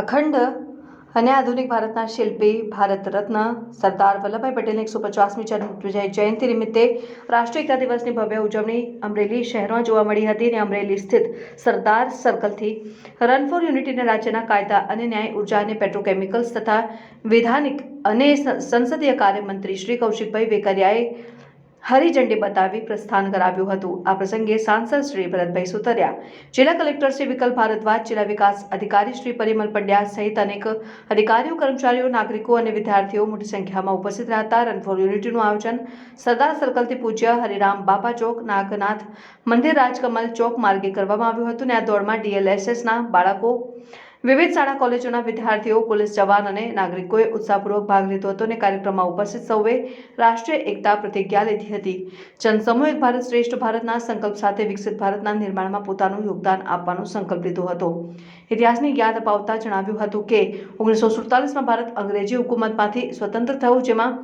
અખંડ અને આધુનિક ભારતના શિલ્પી, ભારત રત્ન સરદાર વલ્લભભાઈ પટેલની એકસો પચાસમી જન્મ જયંતિ નિમિત્તે રાષ્ટ્રીય એકતા દિવસની ભવ્ય ઉજવણી અમરેલી શહેરમાં જોવા મળી હતી અને અમરેલી સ્થિત સરદાર સર્કલથી રન ફોર યુનિટીને રાજ્યના કાયદા અને ન્યાય, ઊર્જા અને પેટ્રોકેમિકલ્સ તથા વિધાનિક અને સંસદીય કાર્યમંત્રી શ્રી કૌશિકભાઈ વેકરિયાએ હરિઝંડી બતાવી પ્રસ્થાન કરાવ્યું હતું. આ પ્રસંગે સાંસદ શ્રી ભરતભાઈ સુતરિયા, જિલ્લા કલેક્ટર શ્રી વિકલ ભારદ્વાજ, જિલ્લા વિકાસ અધિકારી શ્રી પરિમલ પંડ્યા સહિત અનેક અધિકારીઓ, કર્મચારીઓ, નાગરિકો અને વિદ્યાર્થીઓ મોટી સંખ્યામાં ઉપસ્થિત રહ્યા હતા રન ફોર યુનિટીનું આયોજન સરદાર સર્કલથી પૂજ્ય હરિરામ બાપા ચોક, નાગનાથ મંદિર રાજકમલ ચોક માર્ગે કરવામાં આવ્યું હતું અને આ દોડમાં ડીએલએસએસના બાળકો વિવિધ શાળા કોલેજોના વિદ્યાર્થીઓ, પોલીસ જવાન અને નાગરિકોએ ઉત્સાહપૂર્વક ભાગ લીધો હતો અને કાર્યક્રમમાં ઉપસ્થિત સૌએ રાષ્ટ્રીય એકતા પ્રતિજ્ઞા લીધી હતી. જનસમૂહ એક ભારત શ્રેષ્ઠ ભારતના સંકલ્પ સાથે વિકસિત ભારતના નિર્માણમાં પોતાનું યોગદાન આપવાનો સંકલ્પ લીધો હતો. ઇતિહાસની યાદ અપાવતા જણાવ્યું હતું કે, ઓગણીસો સુડતાલીસમાં ભારત અંગ્રેજી હુકુમતમાંથી સ્વતંત્ર થયું, જેમાં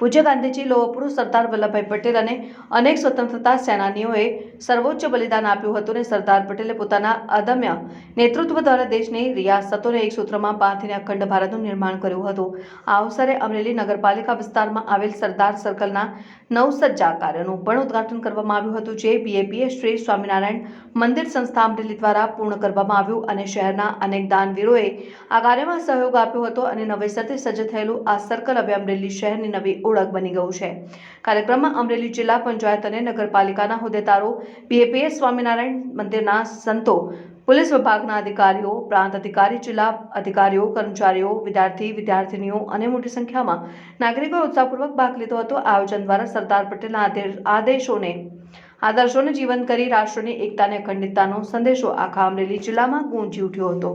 પૂજ્ય ગાંધીજી લોહ પુરુષ સરદાર વલ્લભભાઈ પટેલ અને અનેક સ્વતંત્રતા સેનાનીઓએ સર્વોચ્ચ બલિદાન આપ્યું હતું અને સરદાર પટેલે પોતાના અદમ્ય નેતૃત્વ દ્વારા દેશની રિયાસતોને એક સૂત્રમાં બાંધીને અખંડ ભારતનું નિર્માણ કર્યું હતું. આ અવસરે અમરેલી નગરપાલિકા વિસ્તારમાં આવેલ સરદાર સર્કલના નવસજ્જા કાર્યનું પણ ઉદ્ઘાટન કરવામાં આવ્યું હતું, જે બીએપીએ શ્રી સ્વામિનારાયણ મંદિર સંસ્થા અમરેલી દ્વારા પૂર્ણ કરવામાં આવ્યું અને શહેરના અનેક દાનવીરોએ આ કાર્યમાં સહયોગ આપ્યો હતો અને નવેસરથી સજ્જ થયેલું આ સર્કલ હવે અમરેલી શહેરની નવી ઓળખ બની ગયું છે. કાર્યક્રમમાં અમરેલી જિલ્લા પંચાયત અને નગરપાલિકાના હોદ્દેદારો બીએપીએસ સ્વામિનારાયણ મંદિરના સંતો, પોલીસ વિભાગના અધિકારીઓ, પ્રાંત અધિકારી, જિલ્લા અધિકારીઓ, કર્મચારીઓ, વિદ્યાર્થી, વિદ્યાર્થીનીઓ અને મોટી સંખ્યામાં નાગરિકોએ ઉત્સાહપૂર્વક ભાગ લીધો હતો. આયોજન દ્વારા સરદાર પટેલના આદેશોને, આદર્શોને જીવંત કરી રાષ્ટ્રની એકતા અખંડિતતાનો સંદેશો આખા અમરેલી જિલ્લામાં ગુંજી ઉઠ્યો હતો.